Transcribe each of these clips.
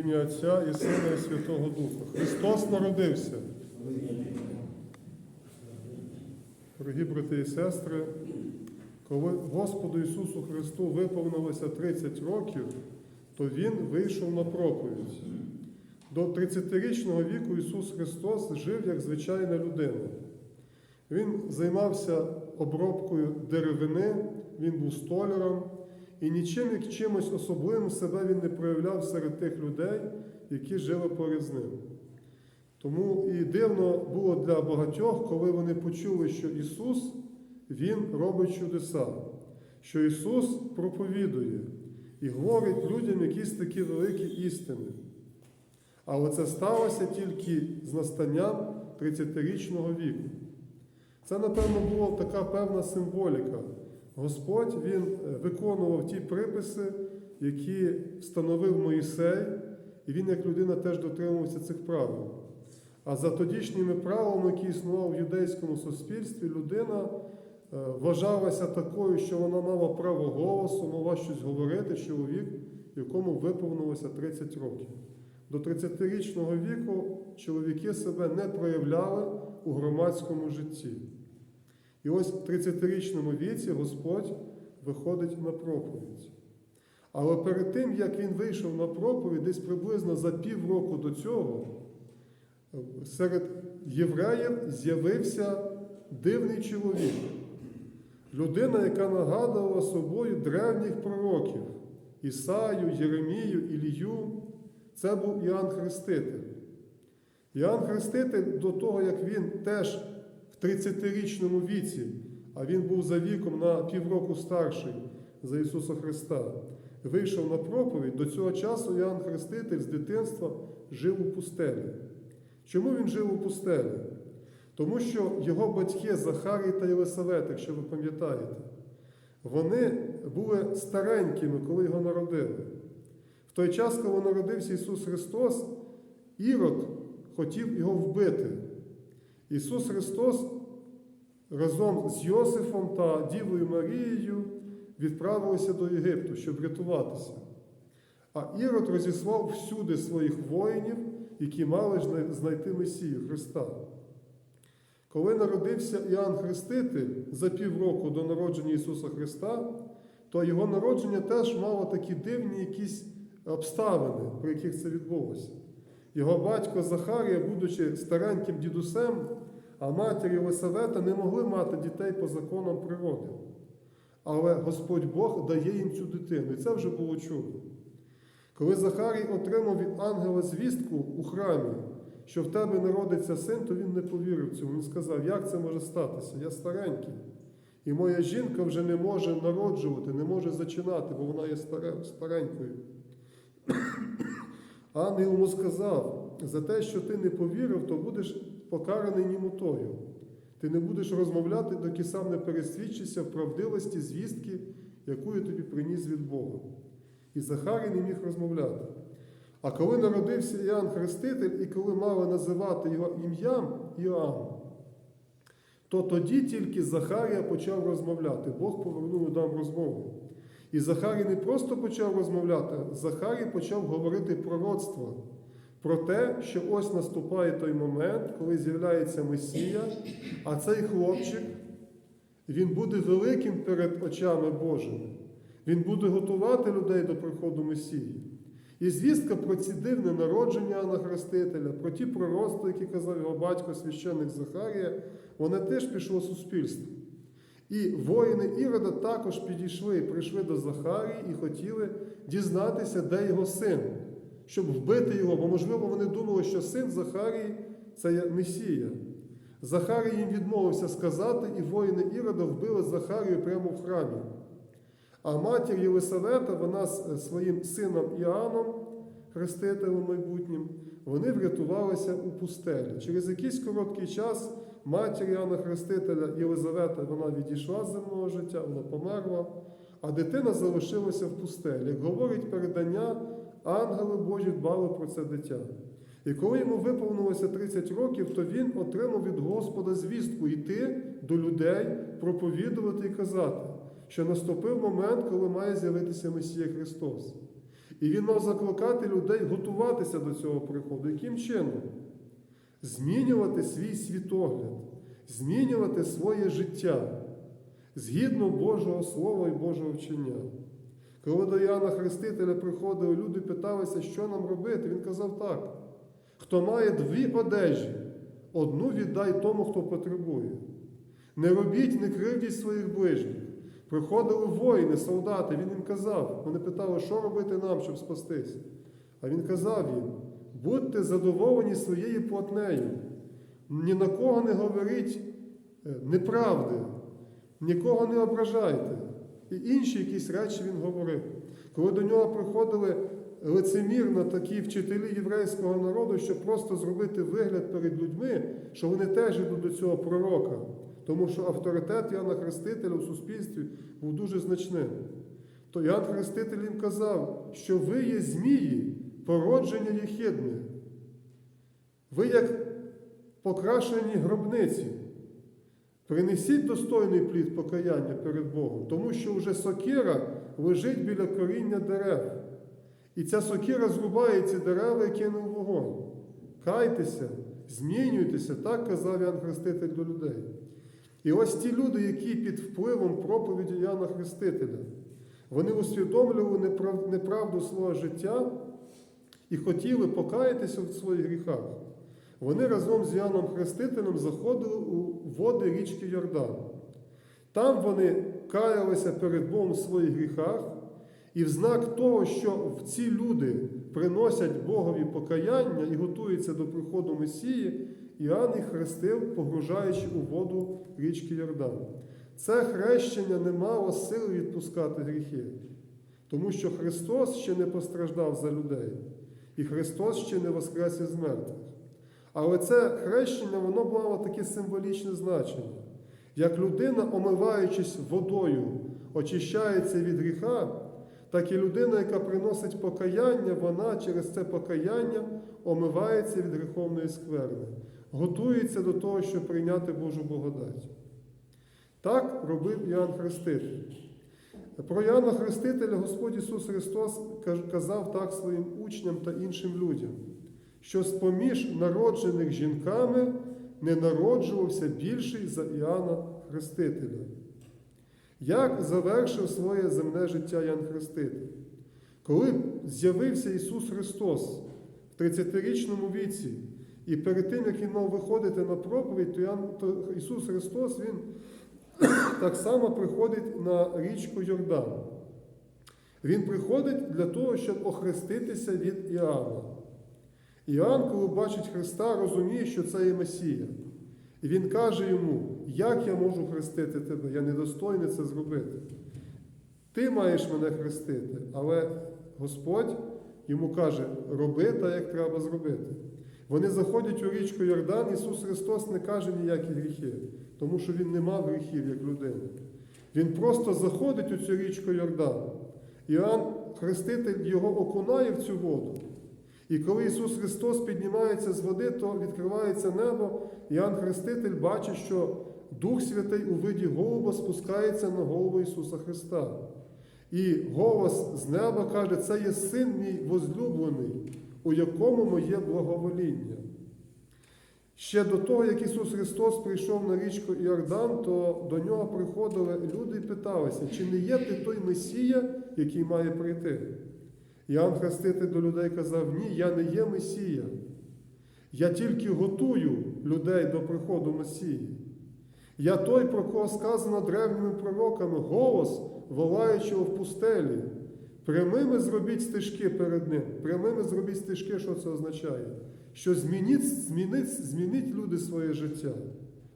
ім'я Отця і Сина і Святого Духа. Христос народився. Дорогі брати і сестри, коли Господу Ісусу Христу виповнилося 30 років, то Він вийшов на проповідь. До 30-річного віку Ісус Христос жив як звичайна людина. Він займався обробкою деревини, він був столяром, і нічим як чимось особливим себе він не проявляв серед тих людей, які жили поряд ним. Тому і дивно було для багатьох, коли вони почули, що Ісус Він робить чудеса, що Ісус проповідує і говорить людям якісь такі великі істини. Але це сталося тільки з настанням 30-річного віку. Це, напевно, була така певна символіка. Господь Він е, виконував ті приписи, які встановив Моїсей, і він, як людина, теж дотримувався цих правил. А за тодішніми правилами, які існували в юдейському суспільстві, людина е, вважалася такою, що вона мала право голосу, могла щось говорити, чоловік, якому виповнилося 30 років. До 30-річного віку чоловіки себе не проявляли у громадському житті. І ось в 30-річному віці Господь виходить на проповідь. Але перед тим, як він вийшов на проповідь, десь приблизно за півроку до цього, серед євреїв з'явився дивний чоловік, людина, яка нагадувала собою древніх пророків Ісаю, Єремію, Ілію. Це був Іоанн Хреститель. Іоанн Хреститель до того, як він теж в 30-річному віці, а він був за віком на півроку старший за Ісуса Христа, вийшов на проповідь, до цього часу Іоанн Хреститель з дитинства жив у пустелі. Чому він жив у пустелі? Тому що його батьки Захарій та Єлисавет, якщо ви пам'ятаєте, вони були старенькими, коли його народили. В той час, коли народився Ісус Христос, Ірод хотів його вбити. Ісус Христос разом з Йосифом та Дівою Марією відправилися до Єгипту, щоб врятуватися. А Ірод розіслав всюди своїх воїнів, які мали знайти Месію Христа. Коли народився Іоанн Хреститель за півроку до народження Ісуса Христа, то його народження теж мало такі дивні якісь обставини, при яких це відбулося. Його батько Захарія, будучи стареньким дідусем, а матір Єлисавета не могли мати дітей по законам природи. Але Господь Бог дає їм цю дитину, і це вже було чудо. Коли Захарій отримав від ангела звістку у храмі, що в тебе народиться син, то він не повірив цьому. Він сказав, як це може статися? Я старенький. І моя жінка вже не може народжувати, не може зачинати, бо вона є старенькою. Ангел йому сказав, за те, що ти не повірив, то будеш покараний німотою. Ти не будеш розмовляти, доки сам не пересвідчишся в правдивості звістки, яку я тобі приніс від Бога. І Захарій не міг розмовляти. А коли народився Іоанн Хреститель, і коли мали називати його ім'ям Іоанн, то тоді тільки Захарія почав розмовляти. Бог повернув нам розмову. І Захарій не просто почав розмовляти, Захарій почав говорити пророцтво про те, що ось наступає той момент, коли з'являється Месія, а цей хлопчик, він буде великим перед очами Божими. Він буде готувати людей до приходу Месії. І звістка про ці дивне народження Анна Хрестителя, про ті пророцтва, які казав його батько священник Захарія, вони теж пішло суспільство. І воїни Ірода також підійшли, прийшли до Захарії і хотіли дізнатися, де його син, щоб вбити його, бо, можливо, вони думали, що син Захарії це Месія. Захарій їм відмовився сказати, і воїни Ірода вбили Захарію прямо в храмі. А матір Єлисавета, вона з своїм сином Іоанном, хрестителем майбутнім, вони врятувалися у пустелі. Через якийсь короткий час матір Іоанна Хрестителя Єлизавета вона відійшла з земного життя, вона померла, а дитина залишилася в пустелі. Як говорить передання, ангели Божі дбали про це дитя. І коли йому виповнилося 30 років, то він отримав від Господа звістку йти до людей, проповідувати і казати, що наступив момент, коли має з'явитися Месія Христос. І він мав закликати людей готуватися до цього приходу. Яким чином? Змінювати свій світогляд, змінювати своє життя згідно Божого Слова і Божого вчення. Коли до Іоанна Хрестителя приходили, люди питалися, що нам робити, він казав так: хто має дві одежі, одну віддай тому, хто потребує. Не робіть, не кривдіть своїх ближніх. Приходили воїни, солдати, він їм казав. Вони питали, що робити нам, щоб спастися. А він казав їм: будьте задоволені своєю платнею, ні на кого не говоріть е, неправди, нікого не ображайте. І інші якісь речі він говорив. Коли до нього приходили лицемірно такі вчителі єврейського народу, щоб просто зробити вигляд перед людьми, що вони теж йдуть до цього пророка. Тому що авторитет Іоанна Хрестителя у суспільстві був дуже значним. То Іоанн Хреститель їм казав, що ви є змії, породження єхидне. Ви як покрашені гробниці. Принесіть достойний плід покаяння перед Богом, тому що вже сокира лежить біля коріння дерев. І ця сокира зрубає ці дерева і кине в вогонь. Кайтеся, змінюйтеся, так казав Ян Хреститель до людей. І ось ті люди, які під впливом проповіді Яна Хрестителя, вони усвідомлювали неправду свого життя і хотіли покаятися в своїх гріхах. Вони разом з Яном Хрестителем заходили у води річки Йордан. Там вони каялися перед Богом в своїх гріхах, і в знак того, що ці люди приносять Богові покаяння і готуються до приходу Месії, Іоанн їх хрестив, погружаючи у воду річки Йордан. Це хрещення не мало сили відпускати гріхи, тому що Христос ще не постраждав за людей, і Христос ще не воскрес із мертвих. Але це хрещення, воно мало таке символічне значення. Як людина, омиваючись водою, очищається від гріха, так і людина, яка приносить покаяння, вона через це покаяння омивається від гріховної скверни, готується до того, щоб прийняти Божу благодать. Так робив Іоанн Хреститель. Про Іоанна Хрестителя Господь Ісус Христос казав так своїм учням та іншим людям, що з-поміж народжених жінками не народжувався більший за Іоанна Хрестителя. Як завершив своє земне життя Ян Хреститель? Коли з'явився Ісус Христос в 30-річному віці, і перед тим, як Він мав виходити на проповідь, то Ісус Христос Він так само приходить на річку Йордан. Він приходить для того, щоб охреститися від Іоанна. Іоанн, коли бачить Христа, розуміє, що це є Месія. І він каже йому, як я можу хрестити тебе? Я недостойний це зробити. Ти маєш мене хрестити, але Господь йому каже, роби так, як треба зробити. Вони заходять у річку Йордан, Ісус Христос не каже ніякі гріхи, тому що Він не мав гріхів, як людина. Він просто заходить у цю річку Йордан. Іоанн, Хреститель, його окунає в цю воду. І коли Ісус Христос піднімається з води, то відкривається небо, Іоанн Хреститель бачить, що Дух Святий у виді голуба спускається на голову Ісуса Христа. І голос з неба каже, це є син мій возлюблений, у якому моє благовоління. Ще до того, як Ісус Христос прийшов на річку Іордан, то до нього приходили люди і питалися, чи не є ти той Месія, який має прийти? Іоанн Хреститель до людей казав, ні, я не є Месія. Я тільки готую людей до приходу Месії. Я той, про кого сказано древніми пророками, голос, волаючого в пустелі. Прямими зробіть стежки перед ним. Прямими зробіть стежки, що це означає? Що змініть, змініть, змініть люди своє життя.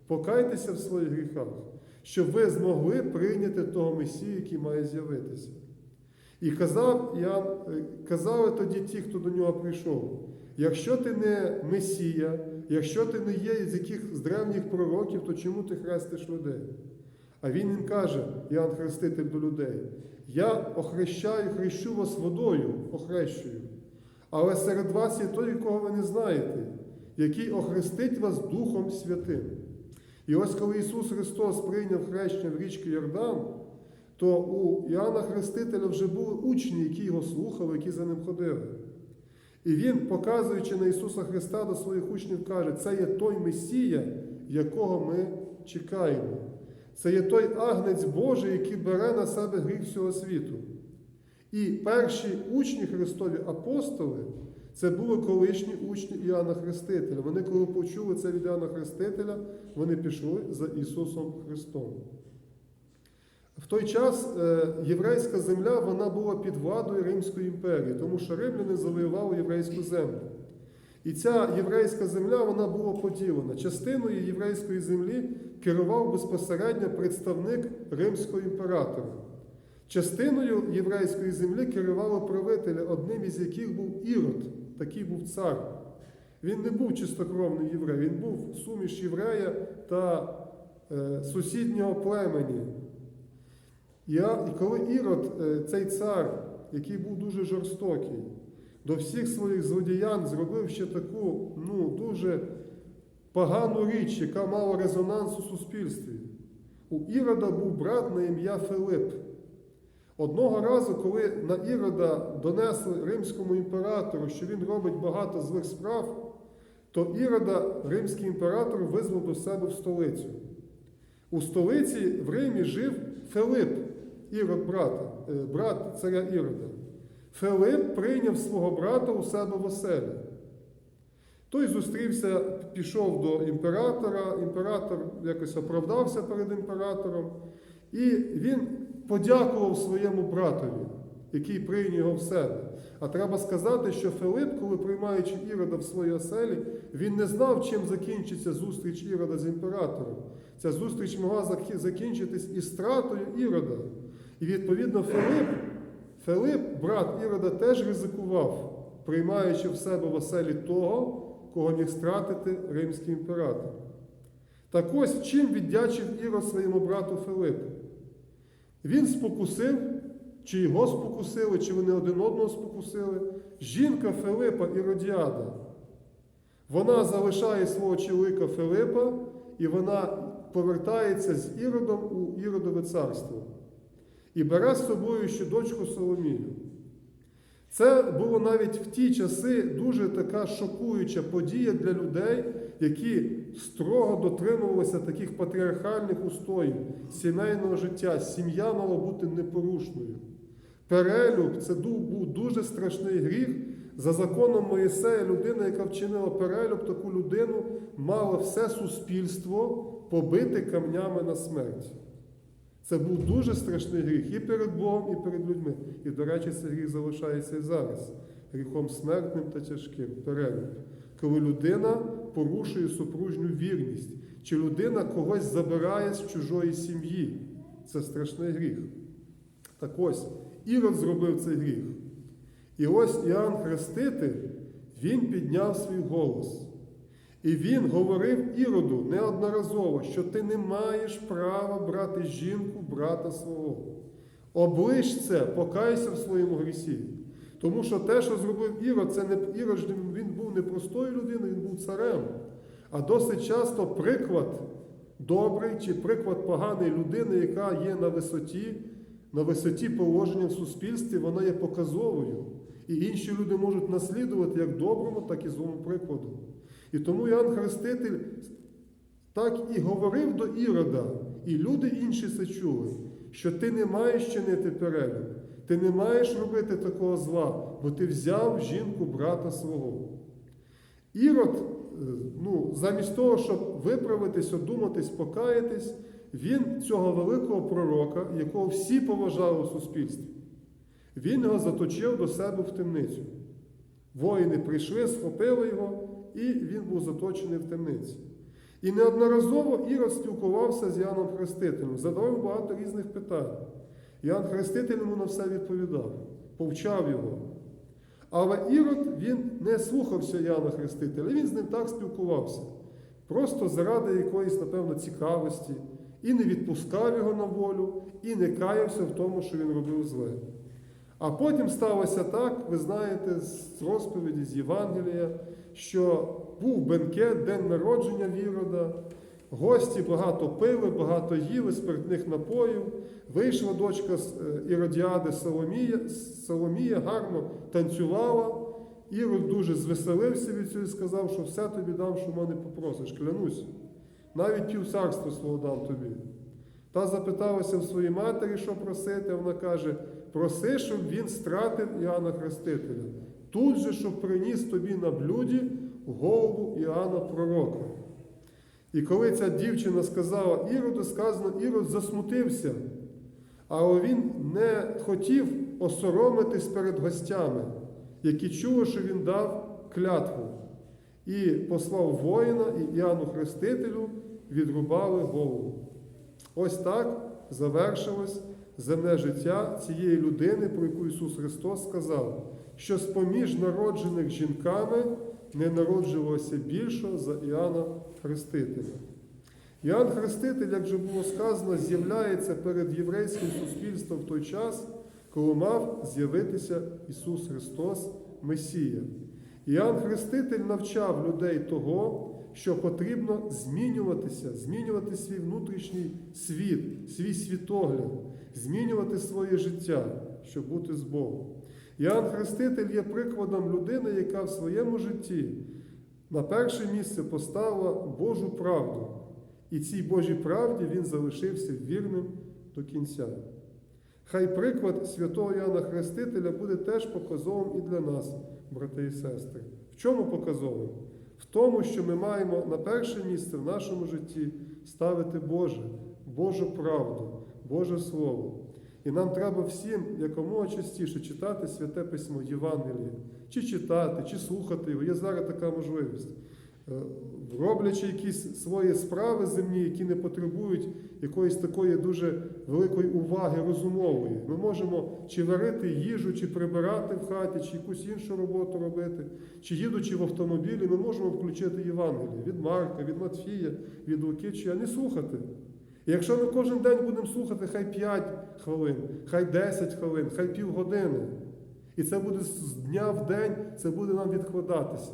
Покайтеся в своїх гріхах, щоб ви змогли прийняти того Месію, який має з'явитися. І казав, я, казали тоді ті, хто до нього прийшов: якщо ти не Месія, якщо ти не є з яких з древніх пророків, то чому ти хрестиш людей? А він їм каже, Іоанн Хреститель до людей: Я охрещаю, хрещу вас водою, охрещую. Але серед вас є той, кого ви не знаєте, який охрестить вас Духом Святим. І ось коли Ісус Христос прийняв хрещення в річки Йордан, то у Іоанна Хрестителя вже були учні, які його слухали, які за ним ходили. І він, показуючи на Ісуса Христа до своїх учнів, каже, це є той Месія, якого ми чекаємо. Це є той агнець Божий, який бере на себе гріх всього світу. І перші учні Христові апостоли це були колишні учні Іоанна Хрестителя. Вони, коли почули це від Іоанна Хрестителя, вони пішли за Ісусом Христом. В той час е, єврейська земля вона була під владою Римської імперії, тому що римляни завоювали єврейську землю. І ця єврейська земля вона була поділена. Частиною єврейської землі керував безпосередньо представник римського імператора. Частиною єврейської землі керували правителі, одним із яких був Ірод, такий був цар. Він не був чистокровний єврей, він був суміш єврея та е, сусіднього племені. І коли Ірод, е, цей цар, який був дуже жорстокий, до всіх своїх злодіян зробив ще таку ну, дуже погану річ, яка мала резонанс у суспільстві. У Ірода був брат на ім'я Филип. Одного разу, коли на Ірода донесли римському імператору, що він робить багато злих справ, то Ірода римський імператор визвав до себе в столицю. У столиці в Римі жив Филип, Ірод брата, е, брат царя Ірода. Филип прийняв свого брата у себе в оселі. Той зустрівся, пішов до імператора, імператор якось оправдався перед імператором, і він подякував своєму братові, який прийняв його в себе. А треба сказати, що Филип, коли приймаючи Ірода в своїй оселі, він не знав, чим закінчиться зустріч Ірода з імператором. Ця зустріч могла закінчитись і стратою Ірода. І відповідно Филип, Филип, брат Ірода, теж ризикував, приймаючи в себе в оселі того, кого міг стратити римський імператор. Так ось чим віддячив Ірод своєму брату Филипу? Він спокусив, чи його спокусили, чи вони один одного спокусили. Жінка Филипа Іродіада. Вона залишає свого чоловіка Филипа, і вона повертається з Іродом у Іродове царство. І бере з собою ще дочку Соломію. Це було навіть в ті часи дуже така шокуюча подія для людей, які строго дотримувалися таких патріархальних устоїв сімейного життя. Сім'я мала бути непорушною. Перелюб це був дуже страшний гріх. За законом Моїсея, людина, яка вчинила перелюб, таку людину мало все суспільство побити камнями на смерть. Це був дуже страшний гріх і перед Богом, і перед людьми. І, до речі, цей гріх залишається і зараз. Гріхом смертним та тяжким перелюб. Коли людина порушує супружню вірність, чи людина когось забирає з чужої сім'ї. Це страшний гріх. Так ось, Ірод зробив цей гріх. І ось Іоанн Хреститель, він підняв свій голос. І він говорив Іроду неодноразово, що ти не маєш права брати жінку брата свого. Оближ це, покайся в своєму грісі. Тому що те, що зробив Ірод, це не Ірод, він був не простою людиною, він був царем. А досить часто приклад добрий чи приклад поганої людини, яка є на висоті, на висоті положення в суспільстві, вона є показовою. І інші люди можуть наслідувати як доброму, так і злому прикладу. І тому Іоанн Хреститель так і говорив до Ірода, і люди інші це чули, що ти не маєш чинити перелюб, ти не маєш робити такого зла, бо ти взяв жінку брата свого. Ірод, е, ну, замість того, щоб виправитись, одуматись, покаятись, він цього великого пророка, якого всі поважали у суспільстві, він його заточив до себе в темницю. Воїни прийшли, схопили його, і він був заточений в темниці. І неодноразово Ірод спілкувався з Яном Хрестителем, задав йому багато різних питань. Ян Хреститель йому на все відповідав, повчав його. Але Ірод він не слухався Яна Хрестителя, він з ним так спілкувався. Просто заради якоїсь, напевно, цікавості, і не відпускав його на волю, і не каявся в тому, що він робив зле. А потім сталося так, ви знаєте, з розповіді з Євангелія, що був бенкет, день народження Вірода, гості багато пили, багато їли, спиртних напоїв. Вийшла дочка е, Іродіади Соломія, Соломія гарно танцювала. Ірод дуже звеселився від цього і сказав, що все тобі дам, що мене попросиш, клянусь. Навіть пів царства свого дам тобі. Та запиталася в своїй матері, що просити, вона каже: проси, щоб він стратив Іоанна Хрестителя. Тут же, щоб приніс тобі на блюді голову Іоанна Пророка. І коли ця дівчина сказала Іроду, сказано, Ірод засмутився, але він не хотів осоромитись перед гостями, які чули, що він дав клятву. І послав воїна і Іоанну Хрестителю відрубали голову. Ось так завершилось земне життя цієї людини, про яку Ісус Христос сказав, що з-поміж народжених жінками не народжилося більшого за Іоанна Хрестителя. Іоанн Хреститель, як вже було сказано, з'являється перед єврейським суспільством в той час, коли мав з'явитися Ісус Христос, Месія. Іоанн Хреститель навчав людей того, що потрібно змінюватися, змінювати свій внутрішній світ, свій світогляд, змінювати своє життя, щоб бути з Богом. Іоанн Хреститель є прикладом людини, яка в своєму житті на перше місце поставила Божу правду. І цій Божій правді він залишився вірним до кінця. Хай приклад святого Іоанна Хрестителя буде теж показовим і для нас, брати і сестри. В чому показовим? В тому, що ми маємо на перше місце в нашому житті ставити Боже, Божу правду, Боже Слово. І нам треба всім якомога частіше читати Святе Письмо Євангеліє, чи читати, чи слухати його. Є зараз така можливість. Е, Роблячи якісь свої справи земні, які не потребують якоїсь такої дуже великої уваги розумової. Ми можемо чи варити їжу, чи прибирати в хаті, чи якусь іншу роботу робити, чи їдучи в автомобілі, ми можемо включити Євангеліє від Марка, від Матфія, від Луки, чи а не слухати. І якщо ми кожен день будемо слухати, хай 5 хвилин, хай 10 хвилин, хай півгодини. І це буде з дня в день, це буде нам відкладатися.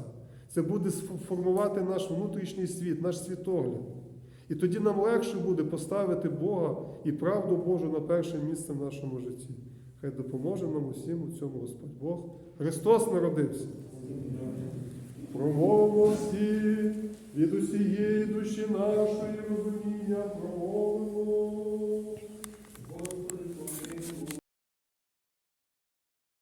Це буде формувати наш внутрішній світ, наш світогляд. І тоді нам легше буде поставити Бога і правду Божу на перше місце в нашому житті. Хай допоможе нам усім у цьому Господь Бог. Христос народився. Промовимо від усієї душі нашої розуміння, промовимо.